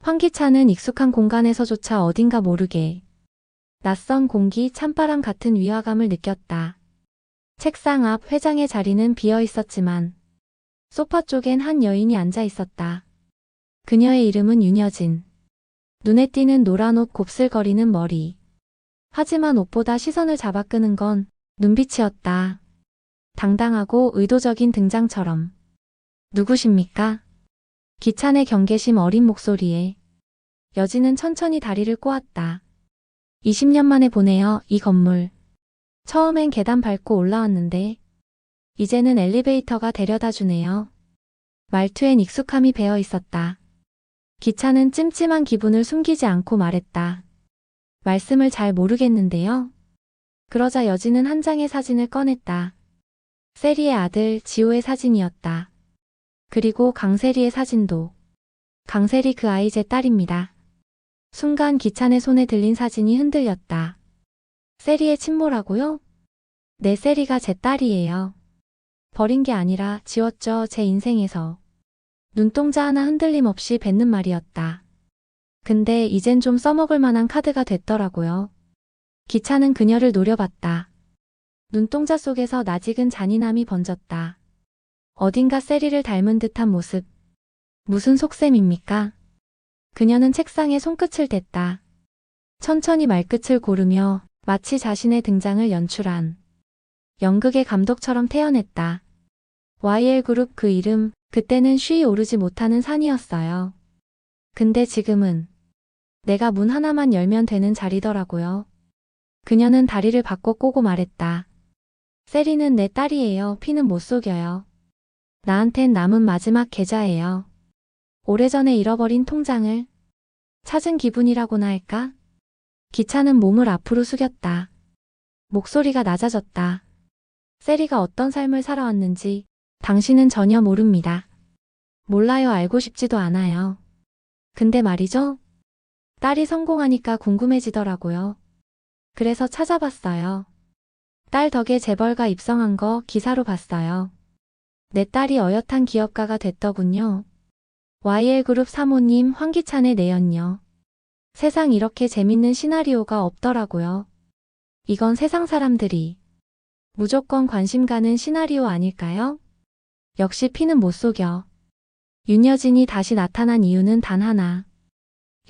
환기차는 익숙한 공간에서조차 어딘가 모르게 낯선 공기 찬바람 같은 위화감을 느꼈다. 책상 앞 회장의 자리는 비어 있었지만 소파 쪽엔 한 여인이 앉아 있었다. 그녀의 이름은 윤여진. 눈에 띄는 노란 옷 곱슬거리는 머리. 하지만 옷보다 시선을 잡아 끄는 건 눈빛이었다. 당당하고 의도적인 등장처럼. 누구십니까? 기찬의 경계심 어린 목소리에 여진은 천천히 다리를 꼬았다. 20년 만에 보네요, 이 건물. 처음엔 계단 밟고 올라왔는데 이제는 엘리베이터가 데려다 주네요. 말투엔 익숙함이 배어 있었다. 기차는 찜찜한 기분을 숨기지 않고 말했다. 말씀을 잘 모르겠는데요. 그러자 여진은 한 장의 사진을 꺼냈다. 세리의 아들 지호의 사진이었다. 그리고 강세리의 사진도. 강세리 그 아이 제 딸입니다. 순간 기찬의 손에 들린 사진이 흔들렸다. 세리의 친모라고요? 내 세리가 제 딸이에요. 버린 게 아니라 지웠죠, 제 인생에서. 눈동자 하나 흔들림 없이 뱉는 말이었다. 근데 이젠 좀 써먹을 만한 카드가 됐더라고요. 기차는 그녀를 노려봤다. 눈동자 속에서 낯익은 잔인함이 번졌다. 어딘가 세리를 닮은 듯한 모습. 무슨 속셈입니까? 그녀는 책상에 손끝을 댔다. 천천히 말끝을 고르며 마치 자신의 등장을 연출한 연극의 감독처럼 태어냈다. YL그룹 그 이름, 그때는 쉬이 오르지 못하는 산이었어요. 근데 지금은 내가 문 하나만 열면 되는 자리더라고요. 그녀는 다리를 바꿔 꼬고 말했다. 세리는 내 딸이에요. 피는 못 속여요. 나한텐 남은 마지막 계좌예요. 오래전에 잃어버린 통장을 찾은 기분이라고나 할까? 기차는 몸을 앞으로 숙였다. 목소리가 낮아졌다. 세리가 어떤 삶을 살아왔는지 당신은 전혀 모릅니다. 몰라요, 알고 싶지도 않아요. 근데 말이죠? 딸이 성공하니까 궁금해지더라고요. 그래서 찾아봤어요. 딸 덕에 재벌가 입성한 거 기사로 봤어요. 내 딸이 어엿한 기업가가 됐더군요. YL그룹 사모님 황기찬의 내연녀. 세상 이렇게 재밌는 시나리오가 없더라고요. 이건 세상 사람들이 무조건 관심 가는 시나리오 아닐까요? 역시 피는 못 속여. 윤여진이 다시 나타난 이유는 단 하나.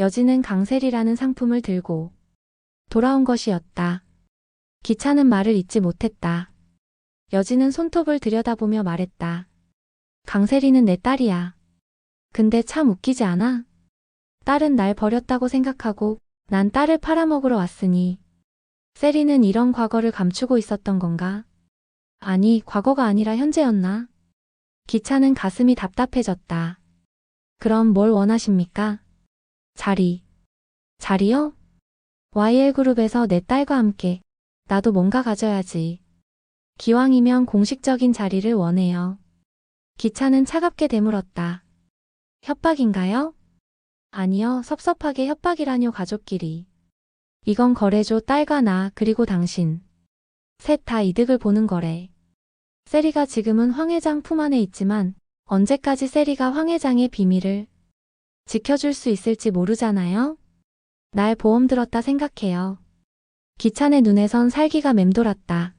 여진은 강셀이라는 상품을 들고 돌아온 것이었다. 기차는 말을 잇지 못했다. 여진은 손톱을 들여다보며 말했다. 강세리는 내 딸이야. 근데 참 웃기지 않아? 딸은 날 버렸다고 생각하고 난 딸을 팔아먹으러 왔으니 세리는 이런 과거를 감추고 있었던 건가? 아니, 과거가 아니라 현재였나? 기차는 가슴이 답답해졌다. 그럼 뭘 원하십니까? 자리. 자리요? YL그룹에서 내 딸과 함께 나도 뭔가 가져야지. 기왕이면 공식적인 자리를 원해요. 기차는 차갑게 되물었다. 협박인가요? 아니요, 섭섭하게 협박이라뇨 가족끼리. 이건 거래죠 딸과 나 그리고 당신. 셋 다 이득을 보는 거래. 세리가 지금은 황 회장 품 안에 있지만 언제까지 세리가 황 회장의 비밀을 지켜줄 수 있을지 모르잖아요? 날 보험 들었다 생각해요. 기찬의 눈에선 살기가 맴돌았다.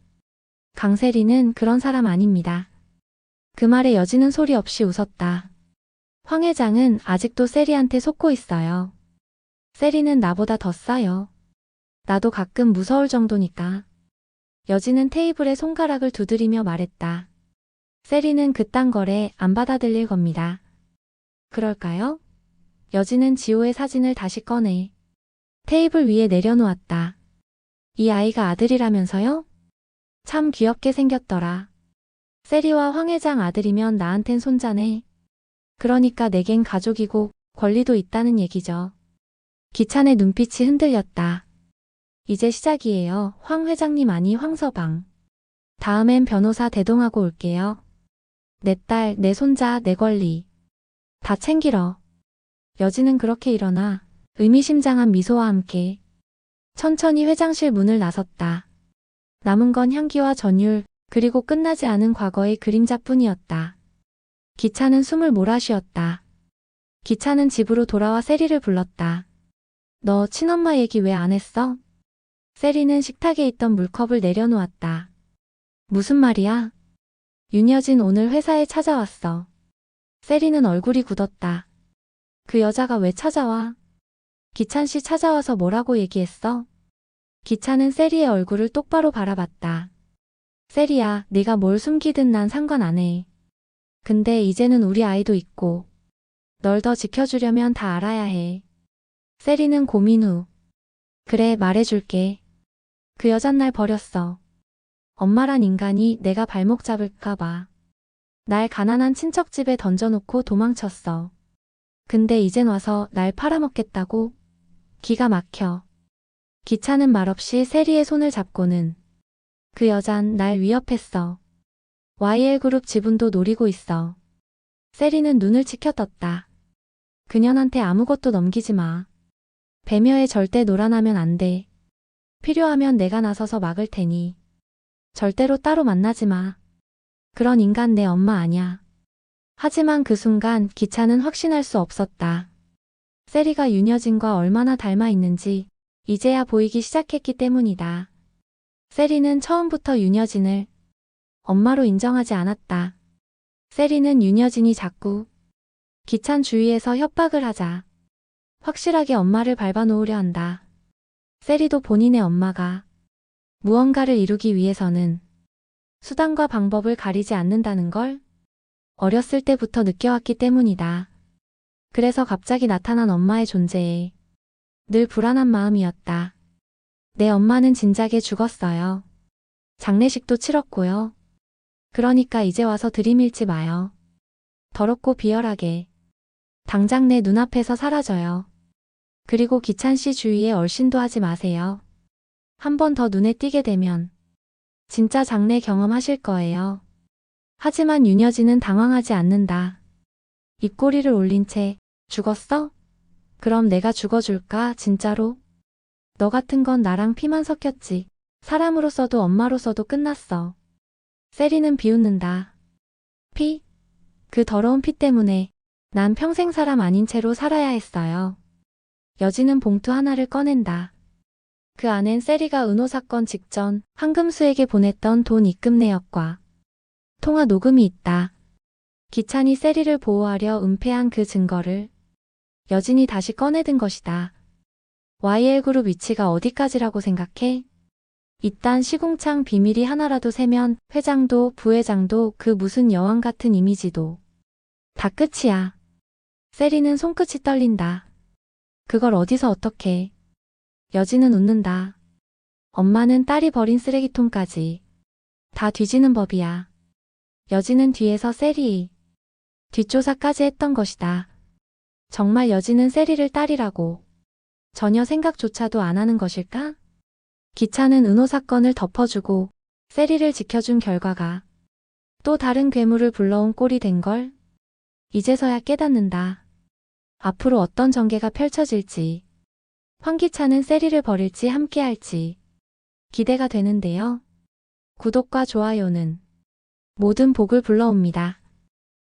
강세리는 그런 사람 아닙니다. 그 말에 여지는 소리 없이 웃었다. 황 회장은 아직도 세리한테 속고 있어요. 세리는 나보다 더 싸요. 나도 가끔 무서울 정도니까. 여지는 테이블에 손가락을 두드리며 말했다. 세리는 그딴 거래 안 받아들일 겁니다. 그럴까요? 여지는 지호의 사진을 다시 꺼내 테이블 위에 내려놓았다. 이 아이가 아들이라면서요? 참 귀엽게 생겼더라. 세리와 황 회장 아들이면 나한텐 손자네. 그러니까 내겐 가족이고 권리도 있다는 얘기죠. 기찬의 눈빛이 흔들렸다. 이제 시작이에요. 황 회장님 아니 황서방. 다음엔 변호사 대동하고 올게요. 내 딸, 내 손자, 내 권리. 다 챙기러. 여진은 그렇게 일어나 의미심장한 미소와 함께 천천히 회장실 문을 나섰다. 남은 건 향기와 전율, 그리고 끝나지 않은 과거의 그림자뿐이었다. 기차는 숨을 몰아쉬었다. 기차는 집으로 돌아와 세리를 불렀다. 너 친엄마 얘기 왜 안 했어? 세리는 식탁에 있던 물컵을 내려놓았다. 무슨 말이야? 윤여진 오늘 회사에 찾아왔어. 세리는 얼굴이 굳었다. 그 여자가 왜 찾아와? 기찬 씨 찾아와서 뭐라고 얘기했어? 기찬은 세리의 얼굴을 똑바로 바라봤다. 세리야, 네가 뭘 숨기든 난 상관 안 해. 근데 이제는 우리 아이도 있고, 널 더 지켜주려면 다 알아야 해. 세리는 고민 후, 그래, 말해줄게. 그 여잔 날 버렸어. 엄마란 인간이 내가 발목 잡을까봐. 날 가난한 친척 집에 던져놓고 도망쳤어. 근데 이젠 와서 날 팔아먹겠다고? 기가 막혀. 기차는 말없이 세리의 손을 잡고는 그 여잔 날 위협했어. YL그룹 지분도 노리고 있어. 세리는 눈을 치켜떴다. 그년한테 아무것도 넘기지 마. 배려에 절대 놀아나면 안 돼. 필요하면 내가 나서서 막을 테니. 절대로 따로 만나지 마. 그런 인간 내 엄마 아냐. 하지만 그 순간 기차는 확신할 수 없었다. 세리가 윤여진과 얼마나 닮아 있는지 이제야 보이기 시작했기 때문이다. 세리는 처음부터 윤여진을 엄마로 인정하지 않았다. 세리는 윤여진이 자꾸 기찬 주위에서 협박을 하자 확실하게 엄마를 밟아놓으려 한다. 세리도 본인의 엄마가 무언가를 이루기 위해서는 수단과 방법을 가리지 않는다는 걸 어렸을 때부터 느껴왔기 때문이다. 그래서 갑자기 나타난 엄마의 존재에 늘 불안한 마음이었다. 내 엄마는 진작에 죽었어요. 장례식도 치렀고요. 그러니까 이제 와서 들이밀지 마요. 더럽고 비열하게. 당장 내 눈앞에서 사라져요. 그리고 기찬 씨 주위에 얼씬도 하지 마세요. 한 번 더 눈에 띄게 되면 진짜 장례 경험하실 거예요. 하지만 윤여진은 당황하지 않는다. 입꼬리를 올린 채 죽었어? 그럼 내가 죽어줄까 진짜로? 너 같은 건 나랑 피만 섞였지. 사람으로서도 엄마로서도 끝났어. 세리는 비웃는다. 피? 그 더러운 피 때문에 난 평생 사람 아닌 채로 살아야 했어요. 여진은 봉투 하나를 꺼낸다. 그 안엔 세리가 은호 사건 직전 황금수에게 보냈던 돈 입금 내역과 통화 녹음이 있다. 기찬이 세리를 보호하려 은폐한 그 증거를 여진이 다시 꺼내든 것이다. YL그룹 위치가 어디까지라고 생각해? 이딴 시궁창 비밀이 하나라도 새면 회장도 부회장도 그 무슨 여왕 같은 이미지도 다 끝이야. 세리는 손끝이 떨린다. 그걸 어디서 어떻게. 여진은 웃는다. 엄마는 딸이 버린 쓰레기통까지 다 뒤지는 법이야. 여진은 뒤에서 세리 뒷조사까지 했던 것이다. 정말 여진은 세리를 딸이라고 전혀 생각조차도 안 하는 것일까? 기차는 은호 사건을 덮어주고 세리를 지켜준 결과가 또 다른 괴물을 불러온 꼴이 된 걸 이제서야 깨닫는다. 앞으로 어떤 전개가 펼쳐질지 황기차는 세리를 버릴지 함께할지 기대가 되는데요. 구독과 좋아요는 모든 복을 불러옵니다.